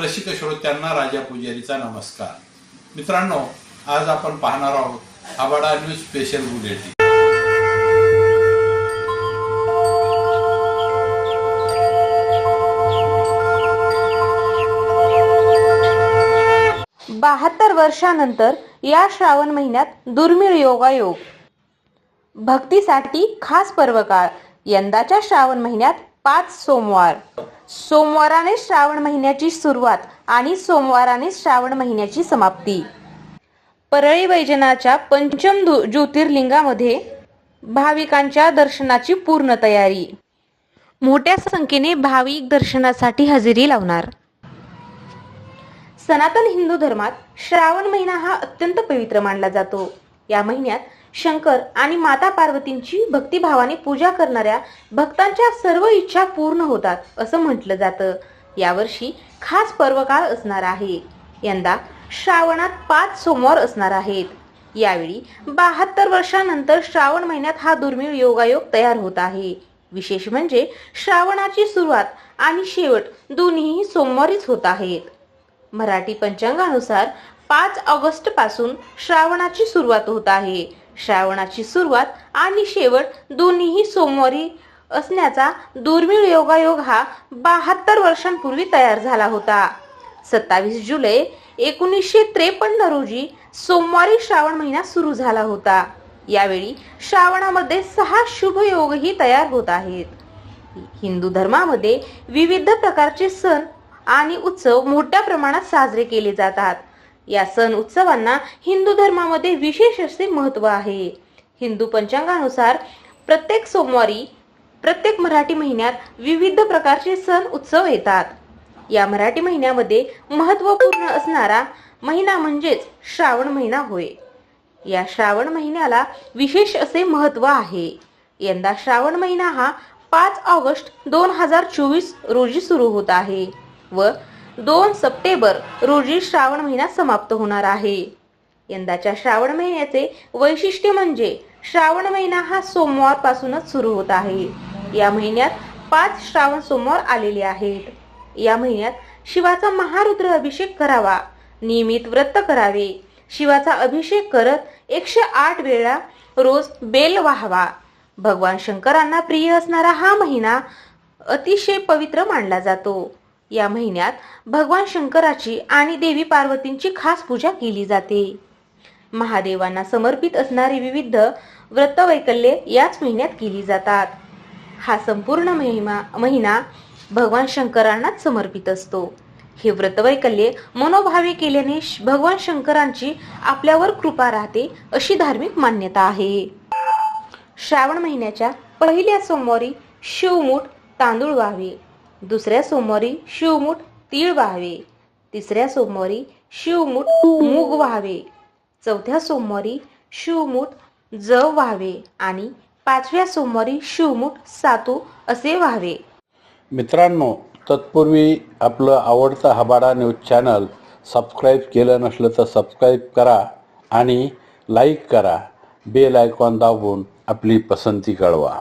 रसिक श्रोत्यांना राजा पुजारीचा नमस्कार. मित्रांनो आज आपण पाहणार आहोत आबाडा न्यूज स्पेशल बुलेटिन. बहात्तर वर्षानंतर या श्रावण महिन्यात दुर्मिळ योगायोग. भक्तीसाठी खास पर्वकाळ. यंदाच्या श्रावण महिन्यात पाच सोमवार. सोमवाराने श्रावण महिन्याची सुरुवात आणि सोमवाराने श्रावण महिन्याची समाप्ती. परळी वैजनाच्या पंचम ज्योतिर्लिंगामध्ये भाविकांच्या दर्शनाची पूर्ण तयारी. मोठ्या संख्येने भाविक दर्शनासाठी हजेरी लावणार. सनातन हिंदू धर्मात श्रावण महिना हा अत्यंत पवित्र मानला जातो. या महिन्यात शंकर आणि माता पार्वतींची भक्तिभावाने पूजा करणाऱ्या भक्तांच्या सर्व इच्छा पूर्ण होतात असं म्हटलं जातं. यावर्षी खास पर्वकाळ असणार आहे. यंदा श्रावणात पाच सोमवार असणार आहेत. यावेळी बहात्तर वर्षानंतर श्रावण महिन्यात हा दुर्मिळ योगायोग तयार होत आहे. विशेष म्हणजे श्रावणाची सुरुवात आणि शेवट दोन्हीही सोमवारीच होत आहेत. मराठी पंचांगानुसार पाच ऑगस्टपासून श्रावणाची सुरुवात होत आहे. श्रावणाची सुरुवात आणि शेवट दोन्हीही सोमवारी असण्याचा दुर्मिळ योगायोग हा बहात्तर वर्षांपूर्वी तयार झाला होता. सत्तावीस जुलै एकोणीसशे त्रेपन्न रोजी सोमवारी श्रावण महिना सुरू झाला होता. यावेळी श्रावणामध्ये सहा शुभ योगही तयार होत आहेत. हिंदू धर्मामध्ये विविध प्रकारचे सण आणि उत्सव मोठ्या प्रमाणात साजरे केले जातात. या सण उत्सवांना हिंदू धर्मामध्ये विशेष असे महत्त्व आहे. हिंदू पंचांगानुसार प्रत्येक सोमवारी प्रत्येक मराठी महिन्यात विविध प्रकारचे सण उत्सव येतात. या मराठी महिन्यामध्ये महत्त्वपूर्ण असणारा महिना म्हणजेच श्रावण महिना होय. या श्रावण महिन्याला विशेष असे महत्त्व आहे. यंदा श्रावण महिना हा पाच ऑगस्ट दोन हजार चोवीस रोजी सुरू होत आहे व दोन सप्टेंबर रोजी श्रावण महिना समाप्त होणार आहे. यंदाच्या श्रावण महिन्याचे वैशिष्ट्य म्हणजे श्रावण महिना हा सोमवार पासूनच सुरू होत आहे. या महिन्यात पाच श्रावण सोमवार आलेले आहेत. या महिन्यात शिवाचा महारुद्र अभिषेक करावा नियमित व्रत करावे. शिवाचा अभिषेक करत एकशे आठ वेळा रोज बेल वाहवा. भगवान शंकरांना प्रिय असणारा हा महिना अतिशय पवित्र मानला जातो. या महिन्यात भगवान शंकराची आणि देवी पार्वतींची खास पूजा केली जाते. महादेवांना समर्पित असणारी विविध व्रतवैकल्ये याच महिन्यात केली जातात. हा संपूर्ण महिमा महिना भगवान शंकरांनाच समर्पित असतो. हे व्रतवैकल्ये मनोभावे केल्याने श- भगवान शंकरांची आपल्यावर कृपा राहते अशी धार्मिक मान्यता आहे. श्रावण महिन्याच्या पहिल्या सोमवारी शिवमूठ तांदूळ व्हावे. दुसऱ्या सोमवारी शिवमूठ तीळ व्हावे. तिसऱ्या सोमवारी शिवमूठ मूग व्हावे. चौथ्या सोमवारी शिवमूठ जव व्हावे आणि पाचव्या सोमवारी शिवमूठ सातू असे व्हावे. मित्रांनो तत्पूर्वी आपलं आवडतं हबाडा न्यूज चॅनल सबस्क्राईब केलं नसलं तर सबस्क्राईब करा आणि लाईक करा. बेल आयकॉन दाबून आपली पसंती कळवा.